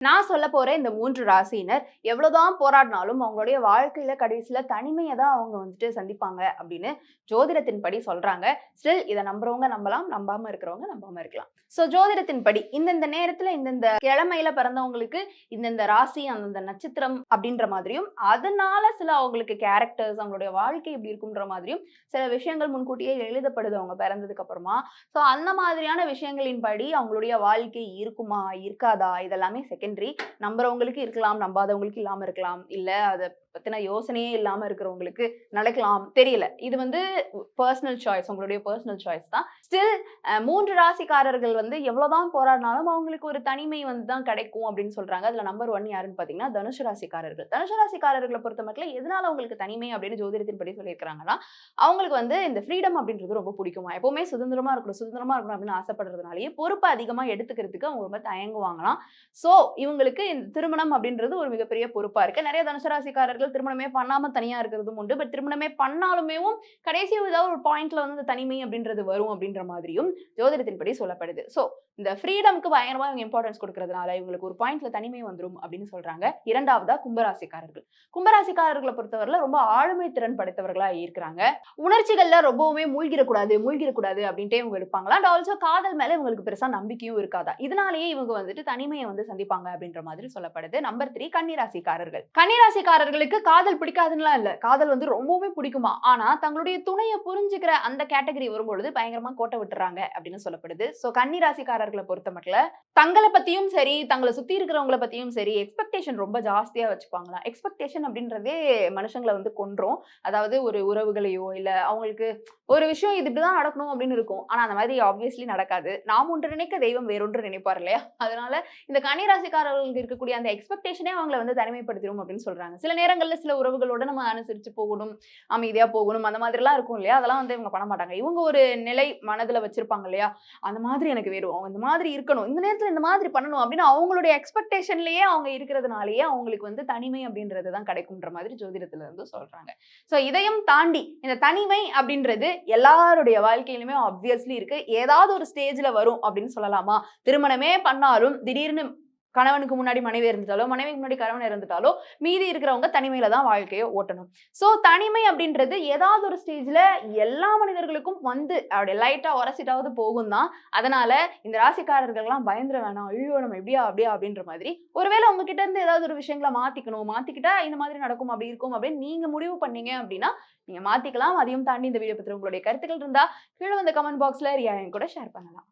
நான் சொல்ல போற இந்த மூன்று ராசியினர் எவ்வளவுதான் போராடினாலும் அவங்களுடைய வாழ்க்கையில கடைசியில தனிமையை தான் அவங்க வந்துட்டு சந்திப்பாங்க அப்படின்னு ஜோதிடத்தின்படி சொல்றாங்க. ஸ்டில் இதை நம்புறவங்க நம்பலாம் நம்பாம இருக்கிறவங்க நம்பாம இருக்கலாம். ஸோ ஜோதிடத்தின்படி இந்தந்த நேரத்துல இந்தந்த கிழமையில பிறந்தவங்களுக்கு இந்தந்த ராசி அந்தந்த நட்சத்திரம் அப்படின்ற மாதிரியும் அதனால சில அவங்களுக்கு கேரக்டர்ஸ் அவங்களுடைய வாழ்க்கை இப்படி இருக்குன்ற மாதிரியும் சில விஷயங்கள் முன்கூட்டியே எழுதப்படுது அவங்க பிறந்ததுக்கு அப்புறமா. ஸோ அந்த மாதிரியான விஷயங்களின் படி அவங்களுடைய வாழ்க்கை இருக்குமா இருக்காதா? இதெல்லாமே செகண்ட் செகண்டரி நம்புறவங்களுக்கு இருக்கலாம் நம்பாதவங்களுக்கு இல்லாம இருக்கலாம். இல்ல அதை பத்தின யோசனையே இல்லாம இருக்கிறவங்களுக்கு நடக்கலாம். தெரியல. இது வந்து பர்சனல் சாய்ஸ் உங்களுடைய பர்சனல் சாய்ஸ் தான். ஸ்டில் மூன்று ராசிக்காரர்கள் வந்து எவ்வளவுதான் போராடினாலும் அவங்களுக்கு ஒரு தனிமை வந்து தான் கிடைக்கும் அப்படின்னு சொல்றாங்க. அதுல நம்பர் ஒன் யாருன்னு பாத்தீங்கன்னா தனுசு ராசிக்காரர்கள். தனுசு ராசிக்காரர்களை பொறுத்த மட்டும் எதனால அவங்களுக்கு தனிமை அப்படின்னு ஜோதிடத்தின்படி சொல்லியிருக்கிறாங்கன்னா அவங்களுக்கு வந்து இந்த ஃப்ரீடம் அப்படின்றது ரொம்ப பிடிக்குமா? எப்பவுமே சுதந்திரமா இருக்கணும் சுதந்திரமா இருக்கணும் அப்படின்னு ஆசைப்படுறதுனாலயே பொறுப்பு அதிகமா எடுத்துக்கிறதுக்கு அவங்க ரொம்ப தயங்குவாங்களாம். சோ இவங்களுக்கு இந்த திருமணம் அப்படின்றது ஒரு மிகப்பெரிய பொறுப்பா இருக்கு. நிறைய தனுசு ராசிக்காரர்கள் இருக்கிறவர்கள் திருமணமே பண்ணாம தனியா இருக்கிறதும் உண்டு. பட் திருமணமே பண்ணாலுமே கடைசி ஏதாவது ஒரு பாயிண்ட்ல வந்து இந்த தனிமை அப்படின்றது வரும் அப்படின்ற மாதிரியும் ஜோதிடத்தின்படி சொல்லப்படுது. ஸோ இந்த ஃப்ரீடம்க்கு பயங்கரமா இவங்க இம்பார்ட்டன்ஸ் கொடுக்கறதுனால இவங்களுக்கு ஒரு பாயிண்ட்ல தனிமை வந்துடும் அப்படின்னு சொல்றாங்க. இரண்டாவதா கும்பராசிக்காரர்கள். கும்பராசிக்காரர்களை பொறுத்தவரையில் ரொம்ப ஆளுமை திறன் படைத்தவர்களா இருக்கிறாங்க. உணர்ச்சிகள்ல ரொம்பவுமே மூழ்கிடக்கூடாது மூழ்கிடக்கூடாது அப்படின்ட்டே இவங்க இருப்பாங்களா அண்ட் ஆல்சோ காதல் மேல இவங்களுக்கு பெருசா நம்பிக்கையும் இருக்காதா? இதனாலேயே இவங்க வந்துட்டு தனிமையை வந்து சந்திப்பாங்க அப்படின்ற மாதிரி சொல்லப்படுது. நம்பர் த்ரீ கன்னிராசிக்காரர்கள். கன்னிராசிக்காரர்களுக்கு காதல் பிடிக்காதுன்னுலாம் இல்ல. காதல் வந்து ரொம்பவுமே பிடிக்குமா? ஆனா தங்களுடைய துணையை புரிஞ்சுக்கிற அந்த கேட்டகரி வரும்பொழுது பயங்கரமா கோட்டை விட்டுறாங்க அப்படின்னு சொல்லப்படுது. சோ கன்னிராசிக்காரர்களை பொறுத்த மட்டும் தங்களை பத்தியும் சரி தங்களை சுத்தி இருக்கிறவங்கள பத்தியும் சரி எக்ஸ்பெக்டேஷன் ரொம்ப ஜாஸ்தியா வச்சுப்பாங்களாம். எக்ஸ்பெக்டேஷன் அப்படின்றதே மனுஷங்களை வந்து கொன்றோம். அதாவது ஒரு உறவுகளையோ இல்ல அவங்களுக்கு ஒரு விஷயம் இது இப்படிதான் நடக்கணும் அப்படின்னு இருக்கும். ஆனா அந்த மாதிரி ஆப்வியஸ்லி நடக்காது. நாம் ஒன்று நினைக்க தெய்வம் வேறொன்று நினைப்பார் இல்லையா? அதனால இந்த கன்னிராசிக்காரர்களுக்கு இருக்கக்கூடிய அந்த எக்ஸ்பெக்டேஷனே அவங்களை வந்து தனிமைப்படுத்திடும் அப்படின்னு சொல்றாங்க. சில நேரங்கள்ல சில உறவுகளோட நம்ம அனுசரிச்சு போகணும் அமைதியா போகணும் அந்த மாதிரிலாம் இருக்கும் இல்லையா? அதெல்லாம் வந்து இவங்க பண்ண மாட்டாங்க. இவங்க ஒரு நிலை மனதுல வச்சிருப்பாங்க இல்லையா? அந்த மாதிரி எனக்கு வேணும். இந்த மாதிரி இருக்கணும். இந்த நேரத்துல இந்த மாதிரி பண்ணணும் அப்படின்னு அவங்களுடைய எக்ஸ்பெக்டேஷன்லயே அவங்க இருக்கிறதுனாலயே அவங்களுக்கு வந்து தனிமை அப்படின்றது தான் கிடைக்கும்ன்ற மாதிரி ஜோதிடத்துல இருந்து சொல்றாங்க. ஸோ இதையும் தாண்டி இந்த தனிமை அப்படின்றது எல்லாருடைய வாழ்க்கையிலுமே ஆப்வியஸ்லி இருக்கு. ஏதாவது ஒரு ஸ்டேஜ்ல வரும் அப்படின்னு சொல்லலாமா? திருமணமே பண்ணாலும் திடீர்னு கணவனுக்கு முன்னாடி மனைவி இருந்துட்டாலோ மனைவிக்கு முன்னாடி கணவன் இருந்துட்டாலோ மீதி இருக்கிறவங்க தனிமையில தான் வாழ்க்கையை ஓட்டணும். ஸோ தனிமை அப்படின்றது ஏதாவது ஒரு ஸ்டேஜ்ல எல்லா மனிதர்களுக்கும் வந்து அப்படி லைட்டா உரசிட்டாவது போகும் தான் அதனால இந்த ராசிக்காரர்கள்லாம் பயந்துட வேணாம். ஐயோ நம்ம எப்படியா அப்படியா அப்படின்ற மாதிரி. ஒருவேளை உங்ககிட்ட இருந்து ஏதாவது ஒரு விஷயங்களை மாத்திக்கணும். மாத்திக்கிட்டா இந்த மாதிரி நடக்கும் அப்படி இருக்கும் அப்படின்னு நீங்க முடிவு பண்ணீங்க அப்படின்னா நீங்க மாத்திக்கலாம். அதையும் தாண்டி இந்த வீடியோ பத்தி உங்களுடைய கருத்துக்கள் இருந்தா கீழே வந்து கமெண்ட் பாக்ஸ்ல ரியா என் கூட ஷேர் பண்ணலாம்.